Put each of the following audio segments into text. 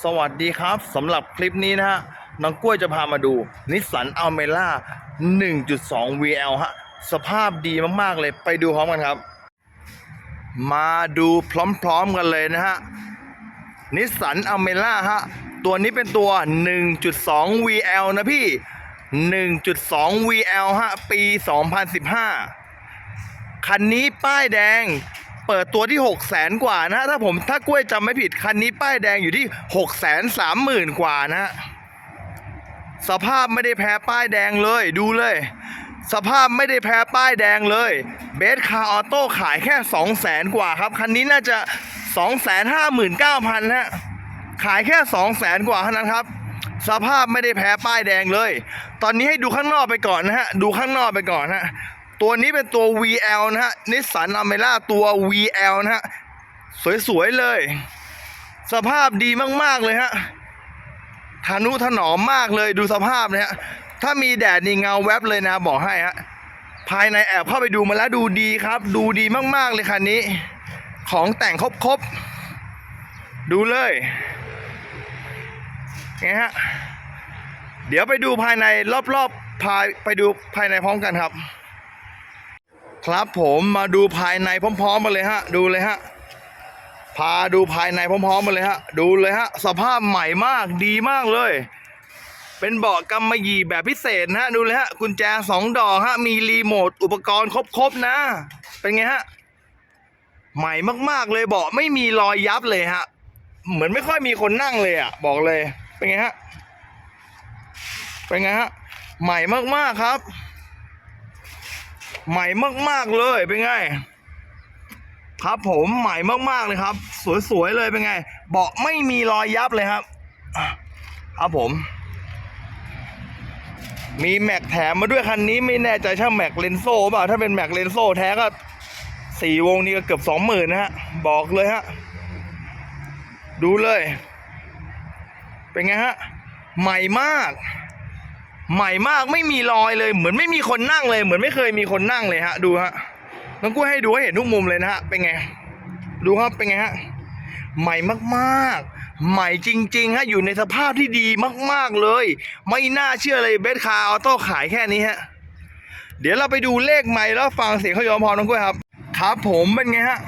สวัสดีครับสำหรับคลิปนี้นะฮะน้องกล้วยจะพามาดูนิสสันอัลเมล่า1.2 VL ฮะ สภาพดีมากๆเลยไปดูพร้อมกันครับ มาดูพร้อมๆกันเลยนะฮะนิสสันอัลเมล่าฮะ ตัวนี้เป็นตัว 1.2 VL นะพี่ 1.2 VL ฮะ ปี 2015 คันนี้ป้ายแดง ปิดตัวที่6 0แสนกว่านะ ถ้าผมถ้ากล้วยจำไม่ผิดคันนี้ป้ายแดงอยู่ที่6 3 0 0 0 0กว่านะฮะสภาพไม่ได้แพ้ป้ายแดงเลยดูเลย สภาพไม่ได้แพ้ป้ายแดงเลยเบสคาร์ออโต้ขายแค่ 2 0 0แสนกว่าครับ คันนี้น่าจะ 2 5 9 0 0 0ฮะขายแค่ 2 0 0แสนกว่าเท่านั้นครับสภาพไม่ได้แพ้ป้ายแดงเลย ตอนนี้ให้ดูข้างนอกไปก่อนนะฮะ ดูข้างนอกไปก่อนฮะ ตัวนี้เป็นตัว VL นะฮะนิสสันอเมร่าตัว VL นะฮะ สวย ๆ เลย สภาพดีมาก ๆ เลยฮะทานุถนอมมากเลยดูสภาพเนะฮะถ้ามีแดดนี่เงาแวบเลยนะบอกให้ฮะภายในแอบเข้าไปดูมาแล้วดูดีครับ ดูดีมาก ๆ เลยคันนี้ ของแต่งครบ ๆ ดูเลยไงฮะเดี๋ยวไปดูภายในรอบๆภายไปดูภายในพร้อมกันครับ ครับผมมาดูภายในพร้อมๆมาเลยฮะ ดูเลยฮะ พาดูภายในพร้อมๆมาเลยฮะ ดูเลยฮะ สภาพใหม่มากดีมากเลย เป็นเบาะกำมะหยี่แบบพิเศษนะฮะ ดูเลยฮะ กุญแจสองดอกฮะ มีรีโมทอุปกรณ์ครบๆนะ เป็นไงฮะ ใหม่มากๆเลยเบาะไม่มีรอยยับเลยฮะ เหมือนไม่ค่อยมีคนนั่งเลยอะ บอกเลย เป็นไงฮะ เป็นไงฮะ ใหม่มากๆครับ ใหม่มากๆเลยเป็นไง ครับผมใหม่มากๆเลยครับ สวยๆเลยเป็นไง เบาะไม่มีรอยยับเลยครับครับผม มีแม็กแถมมาด้วยคันนี้ไม่แน่ใจถ้าแม็กเลนโซ่เปล่าถ้าเป็นแม็กเลนโซ่แท้ก็สี่วงนี้ก็เกือบสองหมื่นนะฮะ บอกเลยฮะ ดูเลย เป็นไงฮะ ใหม่มาก ใหม่มากไม่มีรอยเลย เหมือนไม่มีคนนั่งเลย เหมือนไม่เคยมีคนนั่งเลยฮะ ดูฮะน้องกุ้ยให้ดูให้เห็นทุกมุมเลยนะฮะเป็นไง ดูครับเป็นไงฮะใหม่มากๆ ใหม่จริงๆฮะอยู่ในสภาพที่ดีมากๆเลย ไม่น่าเชื่อเลยเบสคาร์ออโต้ขายแค่นี้ฮะเดี๋ยวเราไปดูเลขใหม่แล้วฟังเสียงเขายอมพอน้องกุ้ยครับ ครับผมเป็นไงฮะ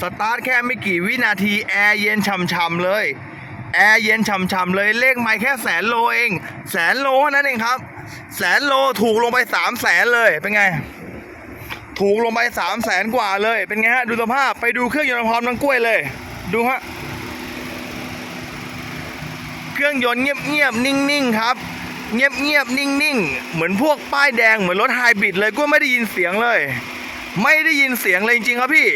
สตาร์ทแค่ไม่กี่วินาทีแอร์เย็นฉ่ำๆเลย แอร์เย็นฉ่ำๆเลยเลขไม่แค่แสนโลเอง แสนโลนั้นเองครับ แสนโลถูกลงไปสามแสนเลยเป็นไง ถูกลงไปสามแสนกว่าเลย เป็นไงฮะดูสภาพไปดูเครื่องยนต์พร้อมน้ำกล้วยเลย ดูฮะเครื่องยนต์เงียบๆนิ่งๆครับเงียบๆนิ่งๆ เหมือนพวกป้ายแดงเหมือนรถไฮบริดเลยก็ไม่ได้ยินเสียงเลย ไม่ได้ยินเสียงเลยจริงๆครับพี่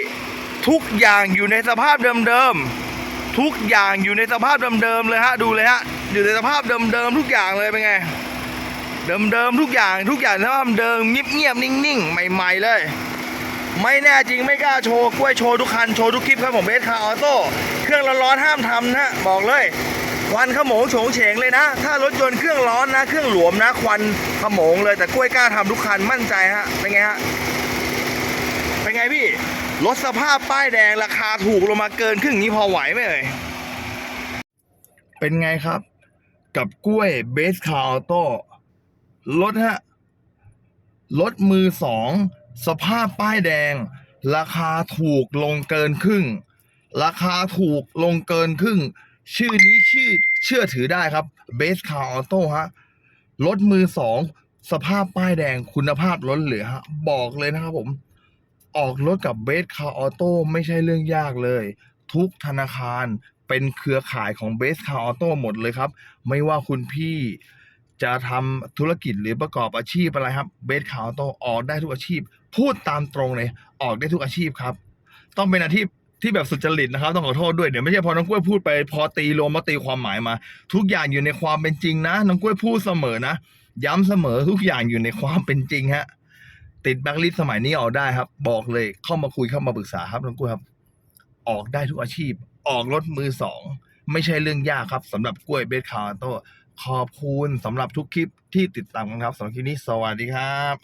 ทุกอย่างอยู่ในสภาพเดิมๆ ทุกอย่างอยู่ในสภาพเดิมๆเลยฮะดูเลยฮะอยู่ในสภาพเดิมๆทุกอย่างเลยเป็นไง เดิมๆทุกอย่างทุกอย่างสภาพเดิมเงียบๆนิ่งๆใหม่ ๆ เลย ไม่แน่จริงไม่กล้าโชว์กล้วยโชว์ทุกคันโชว์ทุกคลิปครับผมเบสคาร์ออโต้เครื่องร้อนๆห้ามทำนะบอกเลยควันขโมงโฉงเฉงเลยนะ ถ้ารถยนต์เครื่องร้อนนะ เครื่องหลวมนะ ควันขโมงเลยแต่กล้วยกล้าทำทุกคันมั่นใจฮะเป็นไงฮะ รถสภาพป้ายแดงราคาถูกลงมาเกินครึ่งนี้พอไหวไหมเอ่ย เป็นไงครับ กับกล้วยเบสคาร์ออโต้รถฮะ รถมือสอง สภาพป้ายแดง ราคาถูกลงเกินครึ่ง ราคาถูกลงเกินครึ่ง ชื่อนี้ชื่อเชื่อถือได้ครับเบสคาร์ออโต้ฮะ รถมือสอง สภาพป้ายแดงคุณภาพล้นเหลือฮะ บอกเลยนะครับผม ออกรถกับเบสคาร์ออโต้ไม่ใช่เรื่องยากเลย ทุกธนาคารเป็นเครือข่ายของเบสคาร์ออโต้หมดเลยครับ ไม่ว่าคุณพี่จะทำธุรกิจหรือประกอบอาชีพอะไรครับเบสคาร์ออโต้ออกได้ทุกอาชีพ พูดตามตรงเลยออกได้ทุกอาชีพครับ ต้องเป็นอาชีพที่แบบสุจริตนะครับ ต้องขอโทษด้วยเดี๋ยวไม่ใช่พอน้องกล้วยพูดไปพอตีรวมมาตีความหมายมา ทุกอย่างอยู่ในความเป็นจริงนะน้องกล้วยพูดเสมอนะ ย้ำเสมอทุกอย่างอยู่ในความเป็นจริงฮะ ติดแบ็คลิสสมัยนี้ออกได้ครับ บอกเลยเข้ามาคุยเข้ามาปรึกษาครับน้องกล้วยครับ ออกได้ทุกอาชีพ ออกรถมือสองไม่ใช่เรื่องยากครับสำหรับกล้วยเบสคาร์โตขอบคุณสำหรับทุกคลิปที่ติดตามกันครับสำหรับคลิปนี้สวัสดีครับ